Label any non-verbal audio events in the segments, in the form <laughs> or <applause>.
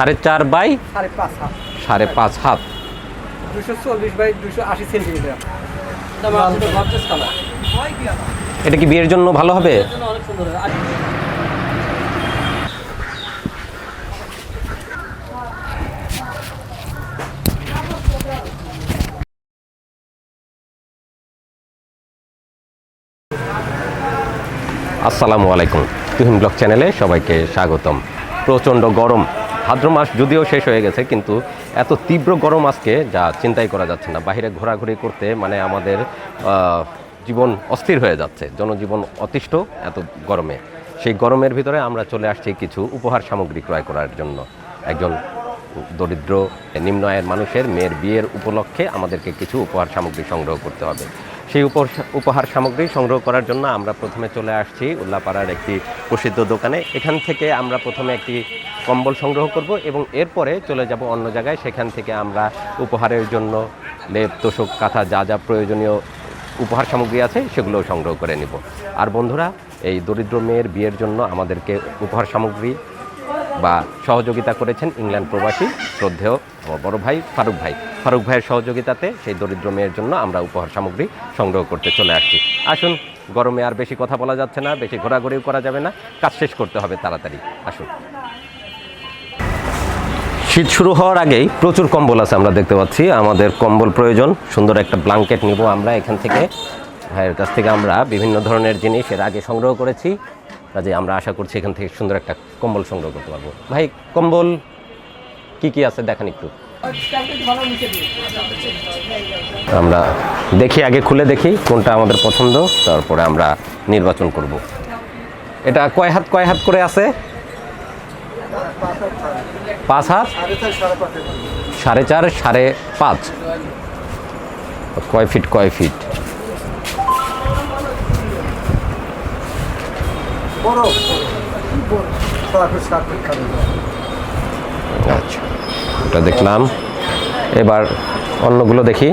সাড়ে চার বাই সাড়ে পাঁচ হাত। এটা কি বিয়ের জন্য ভালো হবে? আসসালামু আলাইকুম। তুহিন ব্লগ চ্যানেলে সবাইকে স্বাগতম। প্রচণ্ড গরম। ভাদ্র মাস যদিও শেষ হয়ে গেছে, কিন্তু এত তীব্র গরম আজকে যা চিন্তাই করা যাচ্ছে না। বাইরে ঘোরাঘুরি করতে মানে আমাদের জীবন অস্থির হয়ে যাচ্ছে, জনজীবন অতিষ্ঠ এত গরমে। সেই গরমের ভিতরে আমরা চলে আসছি কিছু উপহার সামগ্রী ক্রয় করার জন্য। একজন দরিদ্র, নিম্ন আয়ের মানুষের মেয়ের বিয়ের উপলক্ষে আমাদেরকে কিছু উপহার সামগ্রী সংগ্রহ করতে হবে। সেই উপহার- সামগ্রী সংগ্রহ করার জন্য আমরা প্রথমে চলে আসছি উল্লাপাড়ার একটি প্রসিদ্ধ দোকানে। এখান থেকে আমরা প্রথমে একটি কম্বল সংগ্রহ করব এবং এরপরে চলে যাব অন্য জায়গায়। সেখান থেকে আমরা উপহারের জন্য লেপ, তোষক, কাঁথা, যা যা প্রয়োজনীয় উপহার সামগ্রী আছে সেগুলো সংগ্রহ করে নিব। আর বন্ধুরা, এই দরিদ্র মেয়ের বিয়ের জন্য আমাদেরকে উপহার সামগ্রী বা সহযোগিতা করেছেন ইংল্যান্ড প্রবাসী শ্রদ্ধেয় বড় ভাই ফারুক ভাই। ফারুক ভাইয়ের সহযোগিতাতে সেই দরিদ্র মেয়ের জন্য আমরা উপহার সামগ্রী সংগ্রহ করতে চলে আসছি। আসুন, গরমে আর বেশি কথা বলা যাচ্ছে না, বেশি ঘোরাঘুরিও করা যাবে না, কাজ শেষ করতে হবে তাড়াতাড়ি। আসুন। শীত শুরু হওয়ার আগেই প্রচুর কম্বল আছে আমরা দেখতে পাচ্ছি। আমাদের কম্বল প্রয়োজন, সুন্দর একটা ব্ল্যাঙ্কেট নিব আমরা এখান থেকে। ভাইয়ের কাছ থেকে আমরা বিভিন্ন ধরনের জিনিস এর আগে সংগ্রহ করেছি। কাজে আমরা আশা করছি এখান থেকে সুন্দর একটা কম্বল সংগ্রহ করতে পারব। ভাই, কম্বল কি কি আছে? দেখান একটু। আমরা দেখি, আগে খুলে দেখি কোনটা আমাদের পছন্দ, তারপরে আমরা নির্বাচন করব। এটা কয় হাত কয় হাত করে আছে? পাঁচ হাত? সাড়ে চার, সাড়ে পাঁচ। কয় ফিট কয় ফিট? আচ্ছা। এটা দেখলাম। এবার অন্যগুলো দেখি।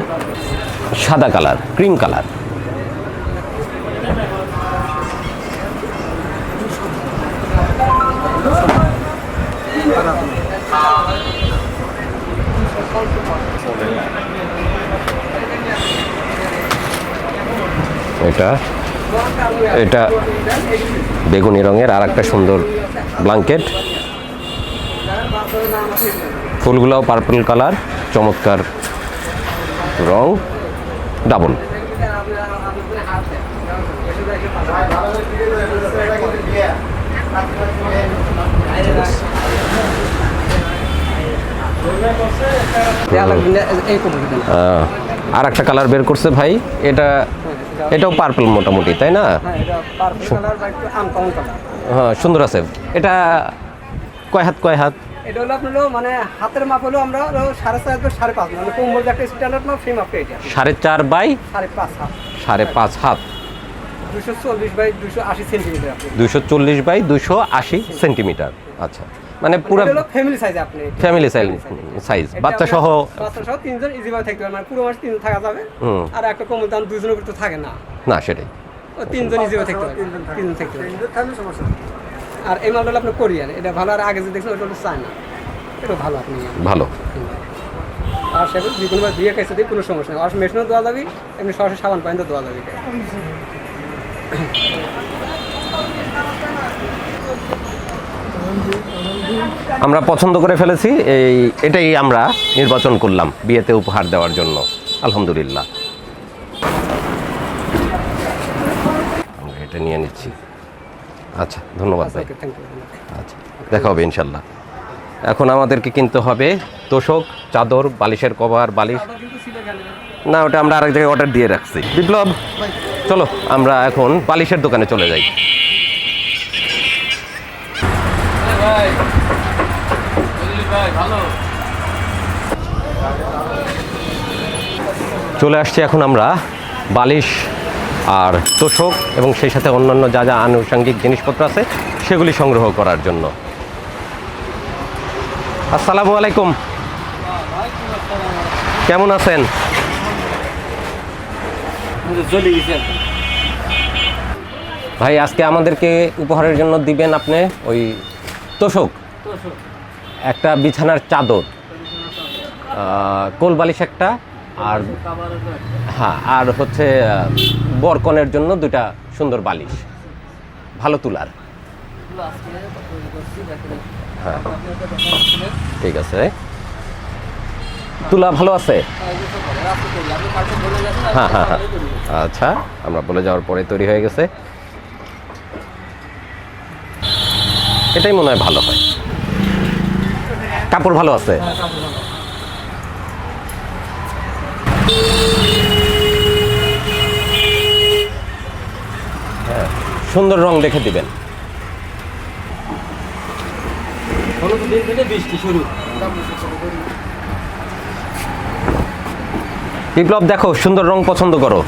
সাদা কালার, ক্রিম কালার। এটা এটা বেগুনি রঙের আর একটা সুন্দর ব্ল্যাঙ্কেট ফুলগুলোও পার্পল কালার চমৎকার রং ডাবল আর একটা কালার বের করছে ভাই এটা এটাও পার্পল মোটামুটি তাই না? হ্যাঁ হ্যাঁ সুন্দর আছে। এটা কয় হাত কয় হাত? এটা হলো আপনার মানে হাতের মাপ হলো আমরা সাড়ে চার বা সাড়ে পাঁচ মানে কোমর যে একটা স্ট্যান্ডার্ড মাপ সেই মাপটা এটা। সাড়ে চার বাই সাড়ে পাঁচ হাত। সাড়ে পাঁচ হাত। দুশো চল্লিশ বাই দুশো আশি সেন্টিমিটার দুশো চল্লিশ বাই দুশো আশি সেন্টিমিটার। আচ্ছা। মানে পুরো ফ্যামিলি সাইজ আপনি। ফ্যামিলি সাইজ সাইজ বাচ্চা সহ বাচ্চা সহ তিনজন ইজি ভাবে থাকতে পারে মানে পুরো মাস তিনজন থাকা যাবে। হুম। আর একটা কোমর দাম দুজনের উপর তো থাকে না। না সেটাই। তিনজন ইজি ভাবে থাকতে পারে তিনজন থাকতে পারে আর এই মালটা হলো আপনার কোরিয়ান এটা ভালো আর আগে যে দেখছেন ওটা হলো চায়না। এটা ভালো আপনি। ভালো। আর সেটা যে কোনো দিয়ে খাইছে দিয়ে কোনো সমস্যা নেই। আর মেশিনও দেওয়া যাবে এমনি সরাসরি সাবান পানি দেওয়া যাবে। আমরা পছন্দ করে ফেলেছি এই এটাই আমরা নির্বাচন করলাম বিয়েতে উপহার দেওয়ার জন্য। আলহামদুলিল্লাহ। আমরা এটা নিয়ে নিচ্ছি। আচ্ছা ধন্যবাদ ভাই। ইউ আচ্ছা দেখা হবে ইনশাল্লাহ। এখন আমাদেরকে কিনতে হবে তোষক চাদর বালিশের কভার বালিশ। না ওটা আমরা আরেক জায়গায় অর্ডার দিয়ে রাখছি। বিপ্লব চলো আমরা এখন বালিশের দোকানে চলে যাই। চলে আসছি এখন আমরা বালিশ আর তোষক এবং সেই সাথে অন্যান্য যা যা আনুষঙ্গিক জিনিসপত্র আছে সেগুলি সংগ্রহ করার জন্য। আসসালামু আলাইকুম। কেমন আছেন? ভাই আজকে আমাদেরকে উপহারের জন্য দিবেন আপনি ওই তোষক। একটা বিছানার চাদর। কোল বালিশ একটা আর হ্যাঁ আর হচ্ছে বরকনের জন্য দুটা সুন্দর বালিশ। ভালো তুলার। হ্যাঁ। ঠিক আছে। তুলা ভালো আছে? হ্যাঁ হ্যাঁ হ্যাঁ আচ্ছা আমরা বলে যাওয়ার পরে তৈরি হয়ে গেছে। এটাই মনে হয় ভালো হয়। কাপড় ভালো আছে? সুন্দর রং দেখে দিবেন। বিপ্লব দেখো সুন্দর রং পছন্দ করো।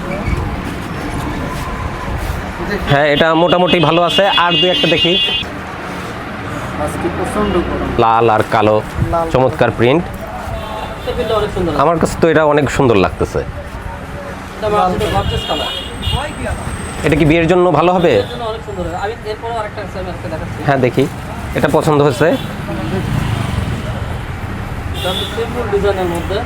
হ্যাঁ এটা মোটামুটি ভালো আছে। আর দুই একটা দেখি। লাল আর কালো চমৎকার প্রিন্ট। আমার কাছে তো এটা অনেক সুন্দর লাগতেছে। এটা কি বিয়ের জন্য ভালো হবে? অনেক সুন্দর আমি এরপর আরেকটা আছে দেখাচ্ছি। হ্যাঁ দেখি। এটা পছন্দ হচ্ছে ডিজাইনের মধ্যে।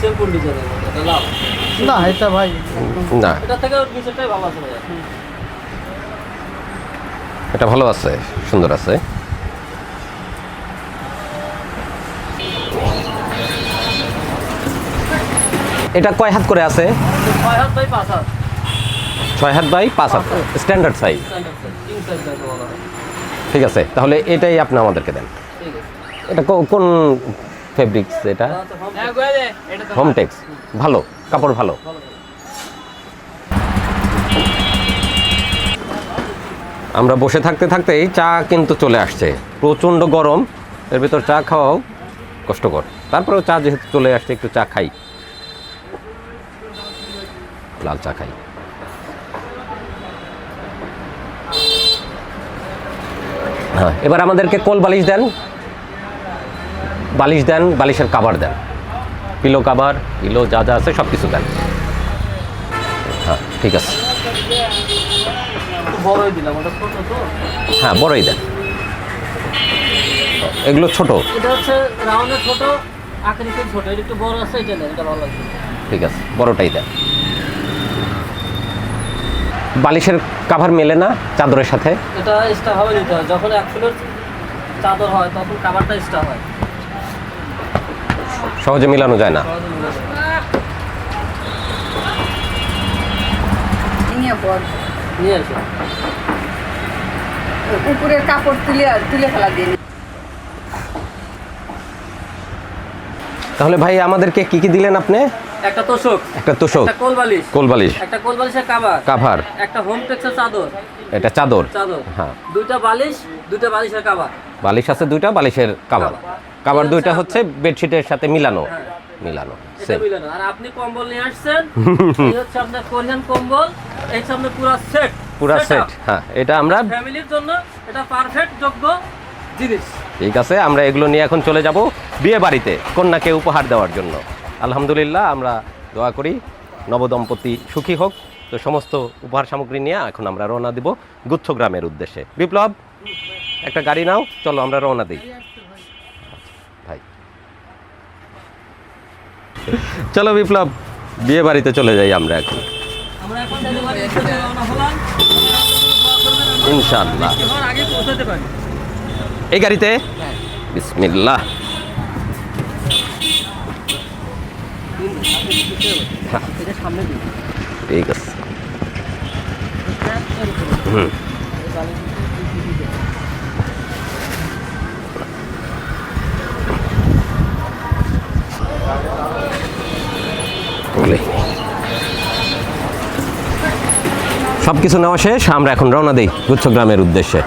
সিম্পল ডিজাইনের মধ্যে। এটা না এটা ভাই। না। এটা থেকে ভালো আছে ভাইয়া। এটা ভালো আছে সুন্দর আছে। এটা কয় হাত করে আছে? ছয় হাত বাই পাঁচ হাত। স্ট্যান্ডার্ড সাইজ হয় ঠিক আছে তাহলে এটাই আপনি আমাদেরকে দেন। এটা কো- কোন ফেব্রিক্স এটা? হ্যাঁ হোমটেক্স ভালো। কাপড় ভালো। আমরা বসে থাকতে থাকতেই চা কিন্তু চলে আসছে। প্রচণ্ড গরম। এর ভিতর চা খাওয়াও কষ্টকর। তারপরেও চা যেহেতু চলে আসছে একটু চা খাই। লাল চা খাই। হ্যাঁ এবার আমাদেরকে কোল বালিশ দেন। বালিশ দেন বালিশের কাভার দেন। পিলো কাবার পিলো যা যা আছে সব কিছু দেন। হ্যাঁ ঠিক আছে। হ্যাঁ বড়ই দেন। এগুলো ছোট। ঠিক আছে বড়টাই দেন। বালিশের কাভার মেলে না চাদরের সাথে? এটা এক্সট্রা ভাবে নিতে হয়। যখন এক ফুলের চাদর হয় তখন কাভারটা এক্সট্রা হয়। সহজে মিলানো যায় না। উপরের কাপড় তুলে তুলে ফেলা দিয়ে তাহলে ভাই আমাদেরকে কি কি দিলেন আপনি? একটা তোষক একটা তোষক একটা কোল বালিশ কোল বালিশ একটা কোল বালিশের কাভার কাভার। একটা হোম টেক্সের চাদর এটা চাদর চাদর। হ্যাঁ। দুইটা বালিশ দুইটা বালিশের কাভার। বালিশ আছে দুইটা বালিশের কাভার। কাভার। দুইটা হচ্ছে বেডশিটের সাথে মিলানো। হ্যাঁ। মিলানো সেম আর আপনি কম্বল নিয়ে আসছেন <laughs> এই হচ্ছে আপনার কোরিয়ান কম্বল এই আপনার পুরো সেট পুরা সেট হ্যাঁ। এটা আমরা ফ্যামিলির জন্য এটা পারফেক্ট যোগ্য জিনিস। ঠিক আছে আমরা এগুলো নিয়ে এখন চলে যাব বিয়ে বাড়িতে কন্যাকে উপহার দেওয়ার জন্য। আলহামদুলিল্লাহ আমরা দোয়া করি নবদম্পতি সুখী হোক। তো সমস্ত উপহার সামগ্রী নিয়ে এখন আমরা রওনা দিব গুচ্ছ গ্রামের উদ্দেশ্যে। বিপ্লব একটা গাড়ি নাও চলো আমরা রওনা দিই। ভাই। চলো বিপ্লব বিয়ে বাড়িতে চলে যাই আমরা এখন। পারি। এই গাড়িতে? বিসমিল্লাহ। ঠিক আছে। সব কিছু নেওয়া শেষ আমরা এখন রওনা দিই গুচ্ছ গ্রামের উদ্দেশ্যে।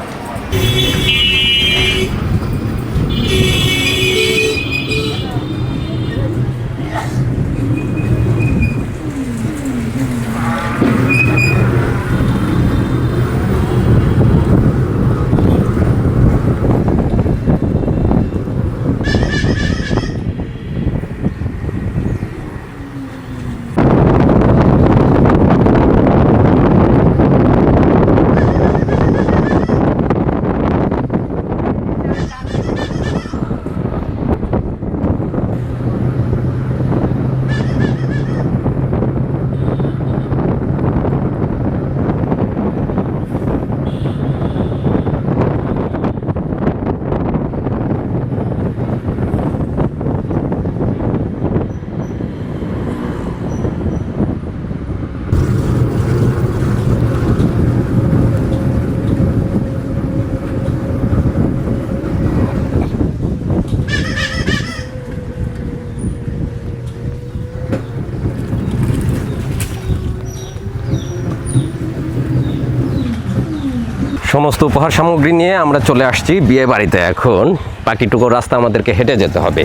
সমস্ত উপহার সামগ্রী নিয়ে আমরা চলে আসছি বিয়ে বাড়িতে এখন। বাকিটুকু রাস্তা আমাদেরকে হেঁটে যেতে হবে।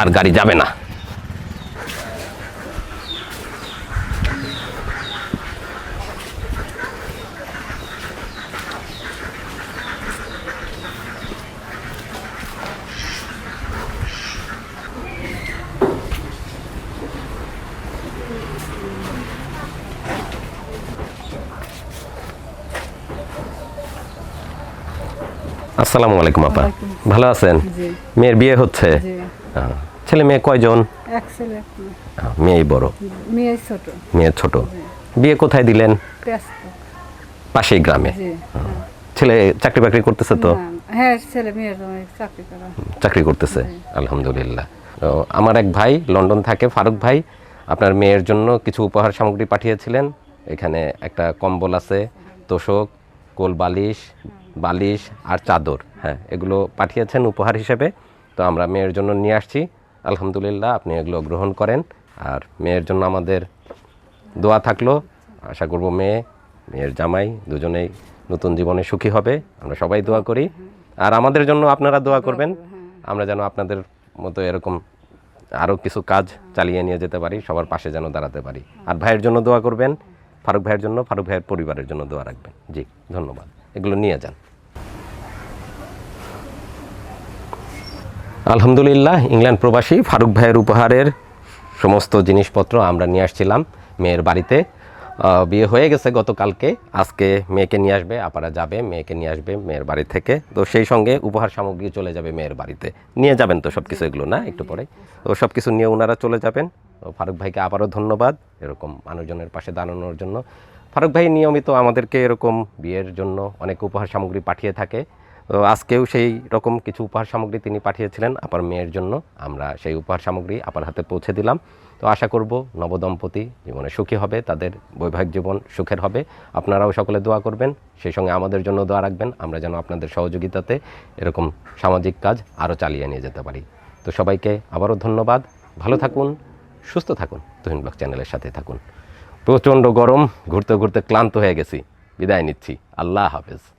আর গাড়ি যাবে না। আসসালামু আলাইকুম আপা। ভালো আছেন? মেয়ের বিয়ে হচ্ছে? ছেলে মেয়ে কয়জন। মেয়েই বড়। মেয়ে ছোট। বিয়ে কোথায় দিলেন? পাশেই গ্রামে। ছেলে চাকরি বাকরি করতেছে তো? হ্যাঁ চাকরি করতেছে আলহামদুলিল্লাহ। আমার এক ভাই লন্ডন থাকে ফারুক ভাই আপনার মেয়ের জন্য কিছু উপহার সামগ্রী পাঠিয়েছিলেন। এখানে একটা কম্বল আছে তোষক কোল বালিশ বালিশ আর চাদর হ্যাঁ এগুলো পাঠিয়েছেন উপহার হিসেবে। তো আমরা মেয়ের জন্য নিয়ে আসছি। আলহামদুলিল্লাহ, আপনি এগুলো গ্রহণ করেন। আর মেয়ের জন্য আমাদের দোয়া থাকল। আশা করব মেয়ে, মেয়ের জামাই দুজনেই নতুন জীবনে সুখী হবে। আমরা সবাই দোয়া করি। আর আমাদের জন্য আপনারা দোয়া করবেন। আমরা যেন আপনাদের মতো এরকম আরও কিছু কাজ চালিয়ে নিয়ে যেতে পারি, সবার পাশে যেন দাঁড়াতে পারি। আর ভাইয়ের জন্য দোয়া করবেন। ফারুক ভাইয়ের জন্য, ফারুক ভাইয়ের পরিবারের জন্য দোয়া রাখবেন। জি, ধন্যবাদ। এগুলো নিয়ে যান। আলহামদুলিল্লাহ, ইংল্যান্ড প্রবাসী ফারুক ভাইয়ের উপহারের সমস্ত জিনিসপত্র আমরা নিয়ে আসছিলাম মেয়ের বাড়িতে। বিয়ে হয়ে গেছে গতকালকে। আজকে মেয়েকে নিয়ে আসবে, আপারা যাবে, মেয়েকে নিয়ে আসবে মেয়ের বাড়ি থেকে। তো সেই সঙ্গে উপহার সামগ্রী চলে যাবে মেয়ের বাড়িতে। নিয়ে যাবেন তো সব কিছু এগুলো, না? একটু পরে তো সব কিছু নিয়ে ওনারা চলে যাবেন। তো ফারুক ভাইকে আবারও ধন্যবাদ এরকম মানুষজনের পাশে দাঁড়ানোর জন্য। ফারুক ভাই নিয়মিত আমাদেরকে এরকম বিয়ের জন্য অনেক উপহার সামগ্রী পাঠিয়ে থাকে। আজকেও সেই রকম কিছু উপহার সামগ্রী তিনি পাঠিয়েছিলেন আপার মেয়ের জন্য। আমরা সেই উপহার সামগ্রী আপার হাতে পৌঁছে দিলাম। তো আশা করব নবদম্পতি জীবনে সুখী হবে, তাদের বৈবাহিক জীবন সুখের হবে। আপনারাও সকলে দোয়া করবেন, সেই সঙ্গে আমাদের জন্য দোয়া রাখবেন। আমরা যেন আপনাদের সহযোগিতাতে এরকম সামাজিক কাজ আরও চালিয়ে নিয়ে যেতে পারি। তো সবাইকে আবারও ধন্যবাদ। ভালো থাকুন, সুস্থ থাকুন, তুহিন ব্লগ চ্যানেলের সাথে থাকুন। প্রচণ্ড গরম, ঘুরতে ঘুরতে ক্লান্ত হয়ে গেছি। বিদায় নিচ্ছি। আল্লাহ হাফেজ।